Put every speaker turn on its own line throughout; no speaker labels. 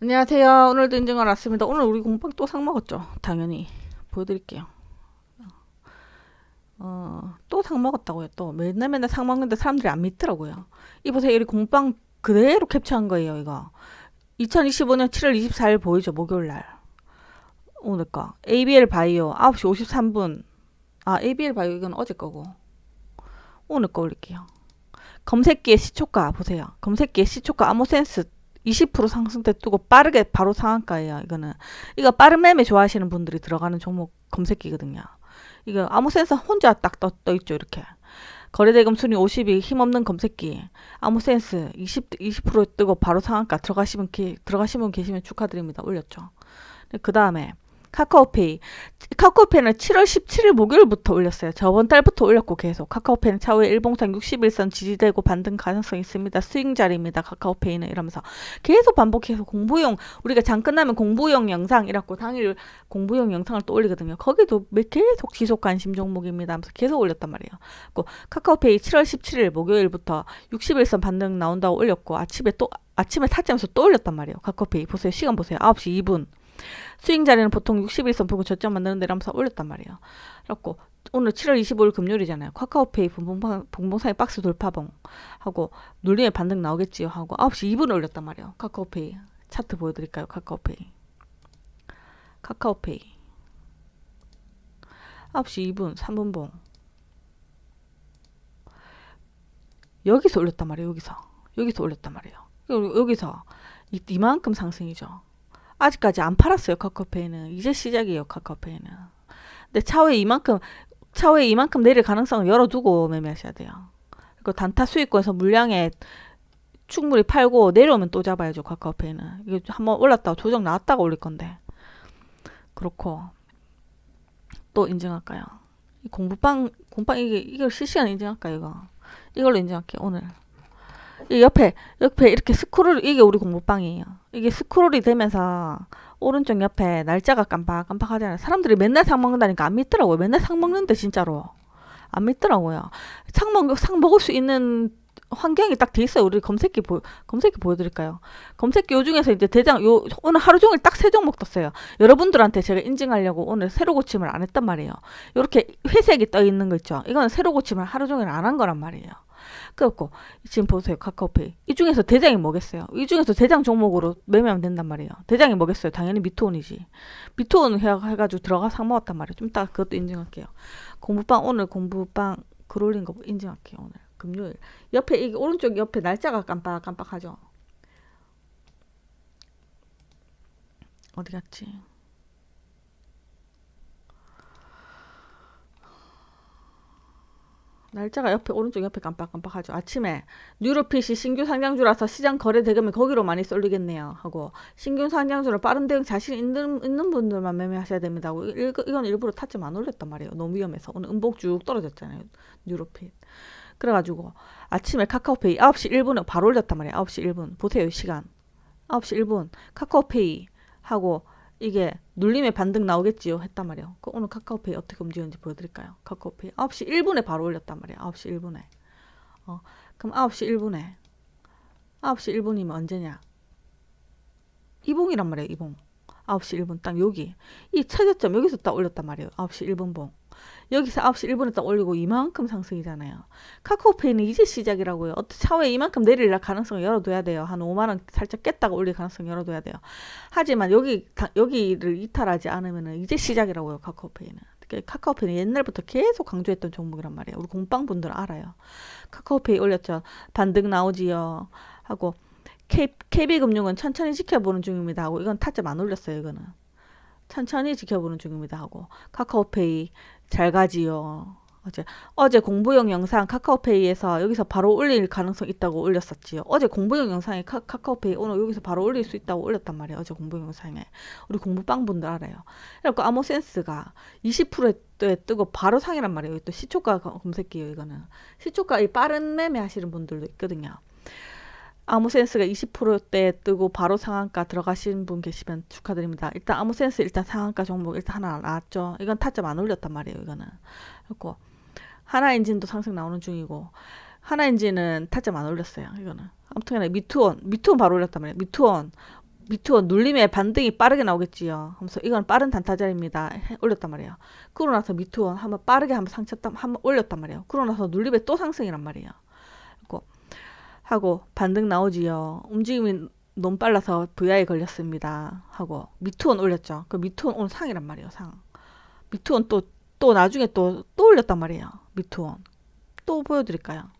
안녕하세요. 오늘도 인증을 왔습니다. 오늘 우리 공방 또 상 먹었죠. 당연히 보여드릴게요. 어, 또 상 먹었다고요. 또 맨날 맨날 상 먹는데 사람들이 안 믿더라고요. 이 보세요. 우리 공방 그대로 캡처한 거예요. 이거 2025년 7월 24일 보이죠. 목요일 날. 오늘 거 ABL 바이오 9시 53분. 아 ABL 바이오 이건 어제 거고 오늘 거 올릴게요. 검색기의 시초가 보세요. 검색기의 시초가 아모센스 20% 상승대 뜨고 빠르게 바로 상한가예요. 이거는 이거 빠른 매매 좋아하시는 분들이 들어가는 종목 검색기거든요. 이거 아무 센서 혼자 딱 떠, 떠 있죠. 이렇게 거래대금 순위 50이 힘없는 검색기 아무 센스 20 20% 뜨고 바로 상한가 들어가시면 기, 들어가시는 분 계시면 축하드립니다. 올렸죠. 그 다음에 카카오페이. 카카오페이는 7월 17일 목요일부터 올렸어요. 저번 달부터 올렸고 계속. 카카오페이는 차후에 일봉상 61선 지지되고 반등 가능성이 있습니다. 스윙 자리입니다. 카카오페이는 이러면서 계속 반복해서 공부용 우리가 장 끝나면 공부용 영상 이라고 당일 공부용 영상을 또 올리거든요. 거기도 계속 지속 관심 종목입니다. 하면서 계속 올렸단 말이에요. 그 카카오페이 7월 17일 목요일부터 61선 반등 나온다고 올렸고 아침에 또 아침에 타지면서 또 올렸단 말이에요. 카카오페이 보세요. 시간 보세요. 9시 2분. 수익 자리는 보통 60일선 보고 저점 만드는 데라면서 올렸단 말이에요. 그래갖고 오늘 7월 25일 금요일이잖아요. 카카오페이 봉봉사의 박스 돌파봉 하고 눌림의 반등 나오겠지요 하고 9시 2분 올렸단 말이에요. 카카오페이 차트 보여드릴까요? 카카오페이 카카오페이 9시 2분 3분봉 여기서 올렸단 말이에요. 여기서 여기서 올렸단 말이에요. 여기서 이, 이만큼 상승이죠. 아직까지 안 팔았어요. 카카오페이는 이제 시작이에요. 카카오페이는. 근데 차후에 이만큼 차후에 이만큼 내릴 가능성을 열어두고 매매하셔야 돼요. 그리고 단타 수익권에서 물량에 충분히 팔고 내려오면 또 잡아야죠. 카카오페이는 이게 한번 올랐다가 조정 나왔다가 올릴 건데 그렇고 또 인증할까요? 공부방 공방 이게 이걸 실시간 인증할까요? 이거 이걸로 인증할게요. 오늘. 이 옆에 옆에 이렇게 스크롤 이게 우리 공부방이에요. 이게 스크롤이 되면서 오른쪽 옆에 날짜가 깜빡깜빡하잖아요. 사람들이 맨날 상 먹는다니까 안 믿더라고요. 맨날 상 먹는데 진짜로 안 믿더라고요. 상 먹, 상 먹을 수 있는 환경이 딱 돼 있어요. 우리 검색기 보 검색기 보여드릴까요? 검색기 요 중에서 이제 대장 요 오늘 하루 종일 딱 세 종목 떴어요. 여러분들한테 제가 인증하려고 오늘 새로 고침을 안 했단 말이에요. 이렇게 회색이 떠 있는 거 있죠. 이거는 새로 고침을 하루 종일 안 한 거란 말이에요. 그렇고 지금 보세요 카카오페이. 이 중에서 대장이 뭐겠어요? 이 중에서 대장 종목으로 매매하면 된단 말이에요. 대장이 뭐겠어요? 당연히 미투온이지. 미투온 해가지고 들어가 상 먹었단 말이에요. 좀 이따 그것도 인증할게요. 공부방 오늘 공부방 글 올린 거 인증할게요 오늘. 금요일. 옆에 이게 오른쪽 옆에 날짜가 깜빡깜빡하죠? 어디 갔지 날짜가 옆에 오른쪽 옆에 깜빡깜빡하죠. 아침에 뉴로핏이 신규 상장주라서 시장 거래 대금이 거기로 많이 쏠리겠네요. 하고 신규 상장주로 빠른 대응 자신 있는 있는 분들만 매매하셔야 됩니다. 하고 일, 이건 일부러 타점 안 올렸단 말이에요. 너무 위험해서 오늘 음봉 쭉 떨어졌잖아요. 뉴로핏. 그래가지고 아침에 카카오페이 9시 1분에 바로 올렸단 말이에요. 9시 1분 보세요 시간 9시 1분 카카오페이 하고 이게 눌림의 반등 나오겠지요 했단 말이에요. 그 오늘 카카오페이 어떻게 움직이는지 보여드릴까요? 카카오페이 9시 1분에 바로 올렸단 말이에요. 9시 1분에. 어, 그럼 9시 1분에 9시 1분이면 언제냐? 이봉이란 말이에요. 이봉. 9시 1분 딱 여기 이 최저점 여기서 딱 올렸단 말이에요. 9시 1분 봉. 여기서 9시 1분에 딱 올리고 이만큼 상승이잖아요. 카카오페이는 이제 시작이라고요. 어떤 차후에 이만큼 내릴 가능성을 열어둬야 돼요. 한 5만 원 살짝 깼다가 올릴 가능성 열어둬야 돼요. 하지만 여기 여기를 이탈하지 않으면 이제 시작이라고요. 카카오페이는. 카카오페이는 옛날부터 계속 강조했던 종목이란 말이에요. 우리 공빵분들 알아요. 카카오페이 올렸죠. 반등 나오지요. 하고 K, KB금융은 천천히 지켜보는 중입니다. 하고 이건 타점 안 올렸어요. 이거는. 천천히 지켜보는 중입니다. 하고 카카오페이 잘 가지요. 어제 어제 공부용 영상 카카오페이에서 여기서 바로 올릴 가능성 있다고 올렸었지요. 어제 공부용 영상에 카, 카오페이 오늘 여기서 바로 올릴 수 있다고 올렸단 말이에요. 어제 공부용 영상에 우리 공부빵 분들 알아요. 그래갖고 아모센스가 20%에 뜨고 바로 상이란 말이에요. 또 시초가 검색기요 이거는 시초가 이 빠른 매매 하시는 분들도 있거든요. 아무센스가 20%대 뜨고 바로 상한가 들어가신 분 계시면 축하드립니다. 일단 아무센스 일단 상한가 종목 일단 하나 나왔죠. 이건 타점 안 올렸단 말이에요. 이거는. 그리고 하나엔진도 상승 나오는 중이고 하나엔진은 타점 안 올렸어요. 이거는. 아무튼 미투원, 미투원 바로 올렸단 말이에요. 미투원 미투원 눌림에 반등이 빠르게 나오겠지요. 하면서 이건 빠른 단타자리입니다. 해- 올렸단 말이에요. 그러고 나서 미투원 한번 빠르게 한번 상쳤다 한번 올렸단 말이에요. 그러고 나서 눌림에 또 상승이란 말이에요. 하고 반등 나오지요. 움직임이 너무 빨라서 VI 걸렸습니다. 하고 미투원 올렸죠. 그 미투원 오늘 상이란 말이에요. 상. 미투원 또 또 나중에 또 또 올렸단 말이에요. 미투원 또 보여드릴까요?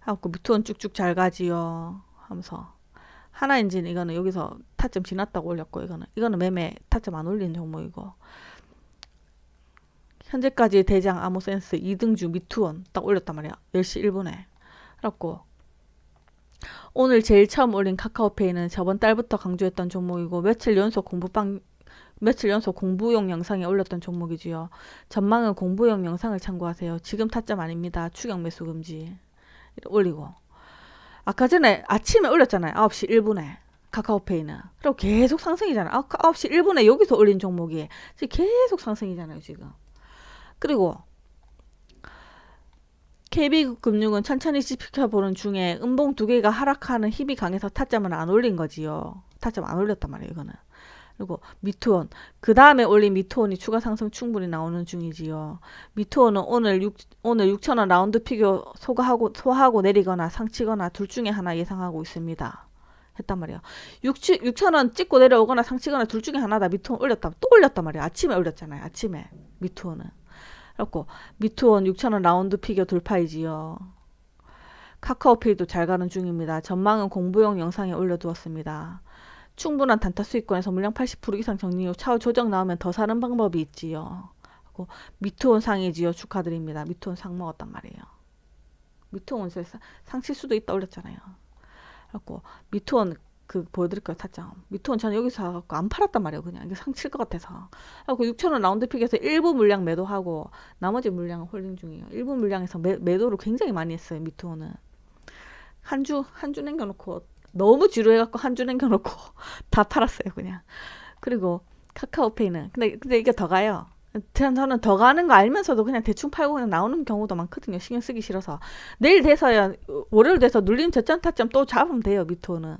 하고 미투원 쭉쭉 잘 가지요. 하면서 하나 엔진 이거는 여기서 타점 지났다고 올렸고 이거는 이거는 매매 타점 안 올린 종목이고 현재까지 대장 아모센스 2등주 미투원 딱 올렸단 말이야 10시 1분에 그래갖고 오늘 제일 처음 올린 카카오페이는 저번 달부터 강조했던 종목이고 며칠 연속 공부방 며칠 연속 공부용 영상에 올렸던 종목이지요. 전망은 공부용 영상을 참고하세요. 지금 타점 아닙니다. 추격 매수 금지 올리고 아까 전에 아침에 올렸잖아요. 9시 1분에 카카오페이는. 그리고 계속 상승이잖아요. 아, 9시 1분에 여기서 올린 종목이 지금 계속 상승이잖아요. 지금. 그리고 KB금융은 천천히 지켜보는 중에 음봉 두 개가 하락하는 힘이 강해서 타점은 안 올린 거지요. 타점 안 올렸단 말이에요. 이거는. 그리고 미투원 그 다음에 올린 미투원이 추가 상승 충분히 나오는 중이지요. 미투원은 오늘 6 오늘 6천 원 라운드 피겨 소화하고 소화하고 내리거나 상치거나 둘 중에 하나 예상하고 있습니다. 했단 말이에요. 6 6천 원 찍고 내려오거나 상치거나 둘 중에 하나다 미투원 올렸다 또 올렸단 말이에요. 아침에 올렸잖아요. 아침에 미투원은 그래갖고 미투원 6천 원 라운드 피겨 돌파이지요. 카카오페이도 잘 가는 중입니다. 전망은 공부용 영상에 올려두었습니다. 충분한 단타 수익권에서 물량 80% 이상 정리 후 차후 조정 나오면 더 사는 방법이 있지요. 하고 미투온 상이지요. 축하드립니다. 미투온 상 먹었단 말이에요. 미투온 상칠 수도 있다 올렸잖아요. 그래갖고 미투온 그 보여드릴까요 타점 미투온 저는 여기서 사갖고 안 팔았단 말이에요 그냥. 이게 상칠 것 같아서. 그래갖고 6천원 라운드 픽에서 일부 물량 매도하고 나머지 물량은 홀딩 중이에요. 일부 물량에서 매, 매도를 굉장히 많이 했어요 미투온은 한 주 한 주 남겨놓고 너무 지루해갖고 한 주 남겨놓고 다 팔았어요 그냥. 그리고 카카오페이는 근데 근데 이게 더 가요. 전- 저는 더 가는 거 알면서도 그냥 대충 팔고 그냥 나오는 경우도 많거든요 신경 쓰기 싫어서. 내일 돼서야 월요일 돼서 눌림 저점 타점 또 잡으면 돼요 미토는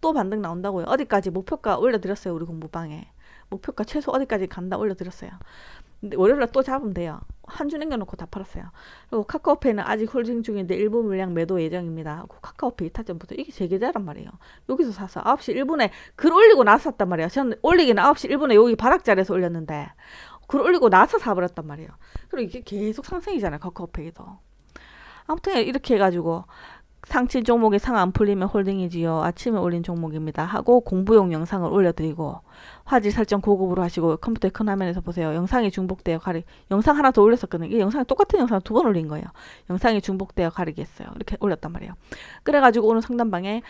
또 반등 나온다고요 어디까지 목표가 올려드렸어요 우리 공부방에 목표가 최소 어디까지 간다 올려드렸어요 근데 월요일날 또 잡으면 돼요 한 주 남겨놓고 다 팔았어요 그리고 카카오페이는 아직 홀딩 중인데 일부 물량 매도 예정입니다. 하고 카카오페이 타점부터 이게 제 계좌란 말이에요. 여기서 사서 9시 1분에 글 올리고 나서 샀단 말이에요. 저는 올리기는 9시 1분에 여기 바락자리에서 올렸는데 글 올리고 나서 사버렸단 말이에요. 그리고 이게 계속 상승이잖아요. 카카오페이도. 아무튼 이렇게 해가지고 상친 종목이 상 안 풀리면 홀딩이지요. 아침에 올린 종목입니다. 하고 공부용 영상을 올려드리고 화질 설정 고급으로 하시고 컴퓨터의 큰 화면에서 보세요. 영상이 중복되어 가리 영상 하나 더 올렸었거든요. 이게 영상이 똑같은 영상 두 번 올린 거예요. 영상이 중복되어 가리게 했어요. 이렇게 올렸단 말이에요. 그래가지고 오늘 상담방에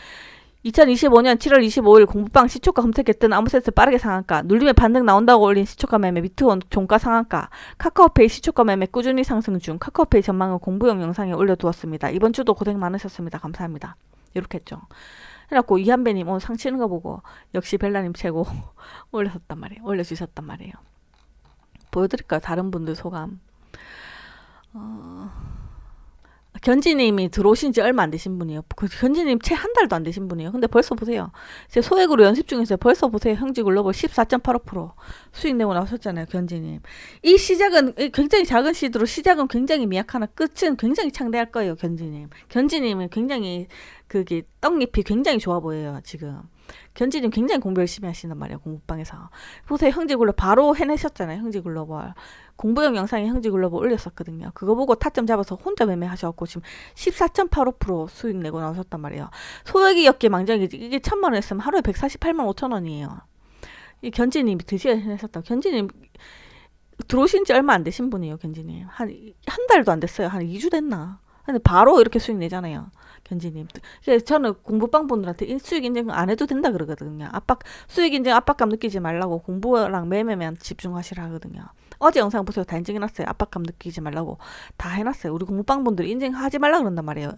2025년 7월 25일 공부방 시초가 검색했 던 아무세스 빠르게 상한가 눌림에 반등 나온다고 올린 시초가 매매 미트원 종가 상한가 카카오페이 시초가 매매 꾸준히 상승 중 카카오페이 전망을 공부용 영상에 올려두었습니다. 이번 주도 고생 많으셨습니다. 감사합니다. 이렇게 했죠. 그래갖고 이한배님 오늘 상 치는 거 보고 역시 벨라님 최고 올렸었단 말이에요. 올려주셨단 말이에요. 보여드릴까요? 다른 분들 소감. 어... 견지님이 들어오신 지 얼마 안 되신 분이에요. 그 견지님 채 한 달도 안 되신 분이에요. 근데 벌써 보세요. 제 소액으로 연습 중에서 벌써 보세요. 형지 글로벌 14.85% 수익 내고 나오셨잖아요. 견지님. 이 시작은 굉장히 작은 시드로 시작은 굉장히 미약하나 끝은 굉장히 창대할 거예요. 견지님. 견지님은 굉장히 그게 떡잎이 굉장히 좋아 보여요. 지금. 견지님 굉장히 공부 열심히 하시는 말이에요. 공부방에서. 보세요. 형지 글로벌 바로 해내셨잖아요. 형지 글로벌. 공부용 영상에 형지 글로벌 올렸었거든요. 그거 보고 타점 잡아서 혼자 매매하셔갖고 지금 14.85% 수익 내고 나오셨단 말이에요. 소액이 었기에 망정이지. 이게 천만 원 했으면 하루에 148만 5천 원이에요. 이 견지님이 드시어 해내셨다. 견지님 들어오신 지 얼마 안 되신 분이에요. 견지님. 한, 한 달도 안 됐어요. 한 2주 됐나. 근데 바로 이렇게 수익 내잖아요. 견지님. 저는 공부방 분들한테 수익 인증 안 해도 된다 그러거든요. 압박, 수익 인증 압박감 느끼지 말라고 공부랑 매매만 집중하시라 하거든요. 어제 영상 보세요. 다 인증해놨어요. 압박감 느끼지 말라고 다 해놨어요. 우리 공부방 분들이 인증하지 말라 그런단 말이에요.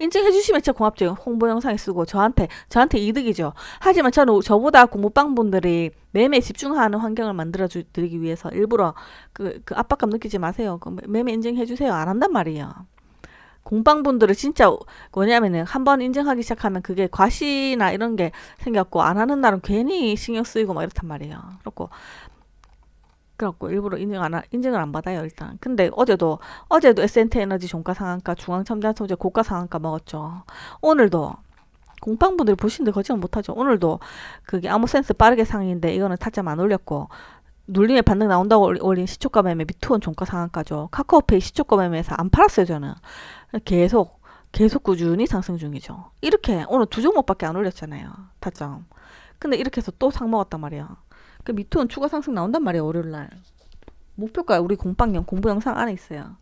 인증해주시면 진짜 고맙죠. 홍보 영상에 쓰고 저한테 저한테 이득이죠. 하지만 저는 저보다 공부방 분들이 매매 집중하는 환경을 만들어 드리기 위해서 일부러 그, 그 압박감 느끼지 마세요. 그 매매 인증해주세요. 안 한단 말이에요. 공방분들은 진짜 뭐냐면은 한번 인증하기 시작하면 그게 과시나 이런 게 생겼고 안 하는 날은 괜히 신경 쓰이고 막 이렇단 말이에요. 그렇고 그래갖고 일부러 인증 안 하- 인증을 안 받아요 일단. 근데 어제도 어제도 S&T 에너지 종가 상한가, 중앙 첨단 소재 고가 상한가 먹었죠. 오늘도 공방분들 보시는데 거짓말 못하죠. 오늘도 그게 아무 센스 빠르게 상인데 이거는 타점 안 올렸고 눌림에 반등 나온다고 올린 시초가 매매 미투원 종가 상한가죠. 카카오페이 시초가 매매에서 안 팔았어요 저는. 계속 계속 꾸준히 상승 중이죠. 이렇게 오늘 두 종목밖에 안 올렸잖아요. 타점. 근데 이렇게 해서 또 상 먹었단 말이야. 그 미투원 추가 상승 나온단 말이야 월요일 날. 목표가 우리 공방영 공부 영상 안에 있어요.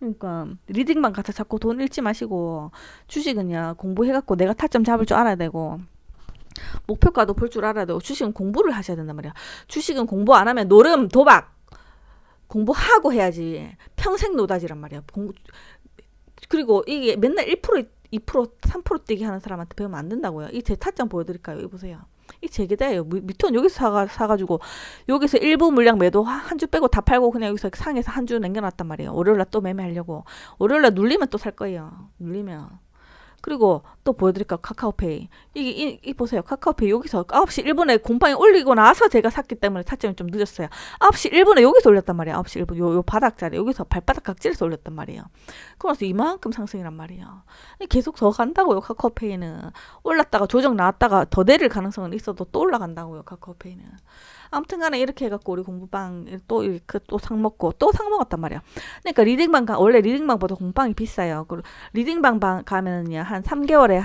그러니까 리딩만 갖다 잡고 돈 잃지 마시고 주식은요 공부해갖고 내가 타점 잡을 줄 알아야 되고 목표가도 볼줄 알아야 되고 주식은 공부를 하셔야 된단 말이야. 주식은 공부 안 하면 노름 도박 공부하고 해야지 평생 노다지란 말이야. 공부 그리고 이게 맨날 1% 2% 3% 뛰기 하는 사람한테 배우면 안 된다고요. 이 제 타점 보여드릴까요? 이 보세요. 이 제게다예요. 미톤 여기서 사가, 사가지고 여기서 일부 물량 매도 한 주 빼고 다 팔고 그냥 여기서 상에서 한 주 남겨놨단 말이에요. 월요일날 또 매매하려고. 월요일날 눌리면 또 살 거예요. 눌리면. 그리고 또 보여드릴까 카카오페이. 이게 이, 이 보세요. 카카오페이 여기서 9시 1분에 공방에 올리고 나서 제가 샀기 때문에 타점이 좀 늦었어요. 9시 1분에 여기서 올렸단 말이에요. 9시 1분. 요, 요 바닥 자리. 여기서 발바닥 각질에서 올렸단 말이에요. 그래서 이만큼 상승이란 말이에요. 계속 더 간다고요 카카오페이는. 올랐다가 조정 나왔다가 더 내릴 가능성은 있어도 또 올라간다고요 카카오페이는 아무튼 간에 이렇게 해갖고 우리 공부방 또 이렇게 또상 먹고 또 상 먹었단 말이야. 그러니까 리딩방 가 원래 리딩방보다 공방이 비싸요. 그리고 리딩방 방 가면은요 한 3개월에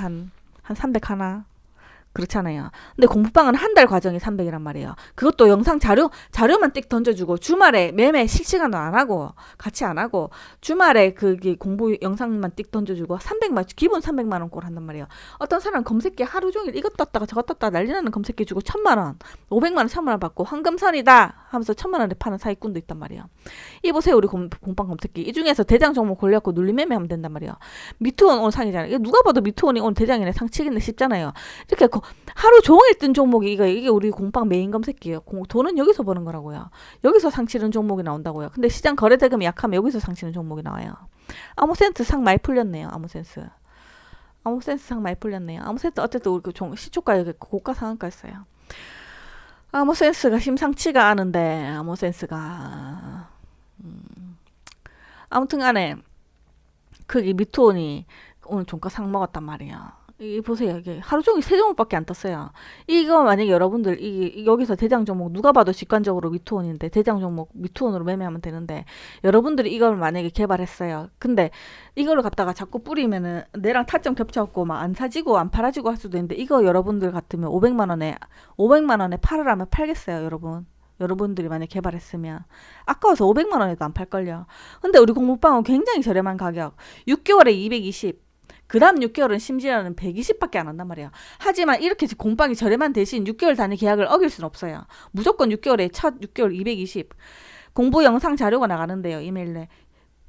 한한300 하나 그렇잖아요. 근데 공부방은 한 달 과정이 300이란 말이에요. 그것도 영상 자료 자료만 띡 던져주고 주말에 매매 실시간도 안 하고 같이 안 하고 주말에 그게 공부 영상만 띡 던져주고 300만 기본 300만 원꼴 한단 말이에요. 어떤 사람 검색기 하루 종일 이것 떴다가 저것 떴다가 난리나는 검색기 주고 천만 원, 500만 원, 천만 원 받고 황금선이다 하면서 천만 원에 파는 사기꾼도 있단 말이에요. 이 보세요 우리 공, 공방 검색기 이 중에서 대장 종목 골려갖고 눌리 매매하면 된단 말이에요. 미투원 오늘 상이잖아요. 누가 봐도 미투원이 오늘 대장이네 상치겠네 싶잖아요. 이렇게 거- 하루 종일 뜬 종목이 이거 이게 우리 공방 메인 검색기예요. 공, 돈은 여기서 버는 거라고요. 여기서 상치는 종목이 나온다고요. 근데 시장 거래 대금이 약하면 여기서 상치는 종목이 나와요. 아무센스 상 많이 풀렸네요. 아무센스. 아무센스 상 많이 풀렸네요. 아무센스 어쨌든 우리 그 종, 시초가 여기 고가 상한가였어요. 아무센스가 심상치가 않은데 아무센스가 음, 아무튼간에 그게 미투온이 오늘 종가 상 먹었단 말이야. 이 보세요. 이게 하루 종일 세 종목밖에 안 떴어요. 이거 만약에 여러분들 이 이- 여기서 대장 종목 누가 봐도 직관적으로 미투온인데 대장 종목 미투온으로 매매하면 되는데 여러분들이 이걸 만약에 개발했어요. 근데 이걸 갖다가 자꾸 뿌리면은 내랑 타점 겹쳐갖고 막 안 사지고 안 팔아지고 할 수도 있는데 이거 여러분들 같으면 500만 원에 500만 원에 팔으라면 팔겠어요, 여러분. 여러분들이 만약 개발했으면 아까워서 500만 원에도 안 팔걸요. 근데 우리 공무방은 굉장히 저렴한 가격 6개월에 220 그 다음 6개월은 심지어는 120밖에 안 한단 말이에요. 하지만 이렇게 공방이 저렴한 대신 6개월 단위 계약을 어길 수는 없어요. 무조건 6개월에 첫 6개월 220. 공부 영상 자료가 나가는데요. 이메일에.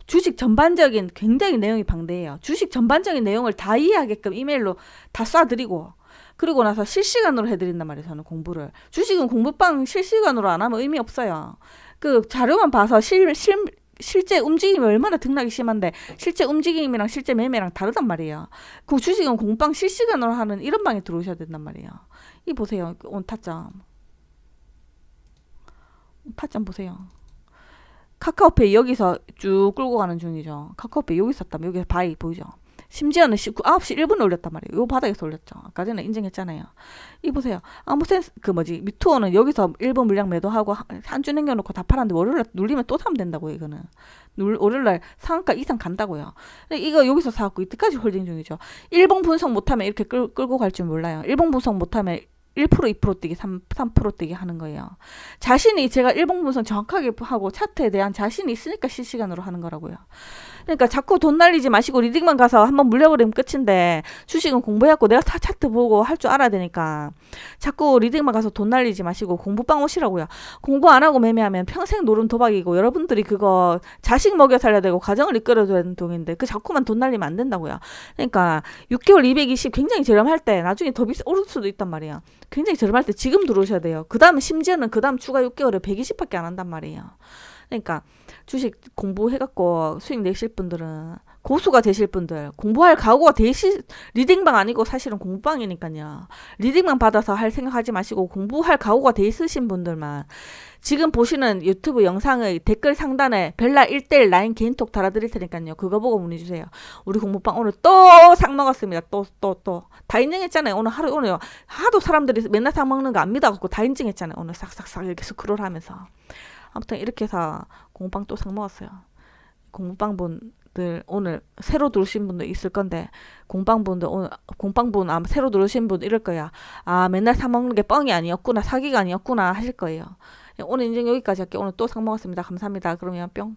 주식 전반적인 굉장히 내용이 방대해요. 주식 전반적인 내용을 다 이해하게끔 이메일로 다 쏴드리고 그리고 나서 실시간으로 해드린단 말이에요. 저는 공부를. 주식은 공부방 실시간으로 안 하면 의미 없어요. 그 자료만 봐서 실, 실, 실제 움직임이 얼마나 등락이 심한데 실제 움직임이랑 실제 매매랑 다르단 말이에요. 그 주식은 공방 실시간으로 하는 이런 방에 들어오셔야 된단 말이에요. 이 보세요. 그온 타점. 타점 보세요. 카카오페이 여기서 쭉 끌고 가는 중이죠. 카카오페이 여기 있었다면 여기서 바이 보이죠. 심지어는 19, 9시 1분에 올렸단 말이에요. 요 바닥에서 올렸죠. 아까 전에 인증했잖아요. 이 보세요. 아무 센스 그 뭐지 미투어는 여기서 일본 물량 매도하고 한 주 남겨놓고 다 팔았는데 월요일날 눌리면 또 사면 된다고요. 이거는 눌, 월요일날 상한가 이상 간다고요. 근데 이거 여기서 사갖고 이때까지 홀딩 중이죠. 일본 분석 못하면 이렇게 끌, 끌고 갈 줄 몰라요. 일본 분석 못하면 1% 2% 뛰기 3, 3% 뛰기 하는 거예요. 자신이 제가 일본 분석 정확하게 하고 차트에 대한 자신이 있으니까 실시간으로 하는 거라고요. 그러니까 자꾸 돈 날리지 마시고 리딩만 가서 한번 물려버리면 끝인데 주식은 공부해갖고 내가 다 차트 보고 할 줄 알아야 되니까 자꾸 리딩만 가서 돈 날리지 마시고 공부방 오시라고요. 공부 안 하고 매매하면 평생 노름 도박이고 여러분들이 그거 자식 먹여 살려야 되고 가정을 이끌어줘야 되는 돈인데 그 자꾸만 돈 날리면 안 된다고요. 그러니까 6개월 220 굉장히 저렴할 때 나중에 더 비싸 오를 수도 있단 말이에요. 굉장히 저렴할 때 지금 들어오셔야 돼요. 그 다음에 심지어는 그 다음 추가 6개월에 120밖에 안 한단 말이에요. 그러니까 주식 공부해갖고 수익 내실 분들은 고수가 되실 분들, 공부할 각오가 되시, 리딩방 아니고 사실은 공부방이니까요. 리딩방 받아서 할 생각하지 마시고 공부할 각오가 돼 있으신 분들만 지금 보시는 유튜브 영상의 댓글 상단에 벨라 1대1 라인 개인톡 달아드릴 테니까요. 그거 보고 문의 주세요. 우리 공부방 오늘 또 상 먹었습니다. 또, 또, 또. 다 인증했잖아요. 오늘 하루, 오늘 하도 사람들이 맨날 상 먹는 거 안 믿어갖고 다 인증했잖아요. 오늘 싹싹싹 이렇게 스크롤 하면서. 아무튼 이렇게 해서 공부방 또 상 먹었어요. 공부방 분들 오늘 새로 들어오신 분도 있을 건데 공방 분들 오늘 공방 분 아마 새로 들어오신 분 이럴 거야. 아 맨날 사 먹는 게 뻥이 아니었구나 사기가 아니었구나 하실 거예요. 오늘 인증 여기까지 할게요. 오늘 또 상 먹었습니다. 감사합니다. 그러면 뿅.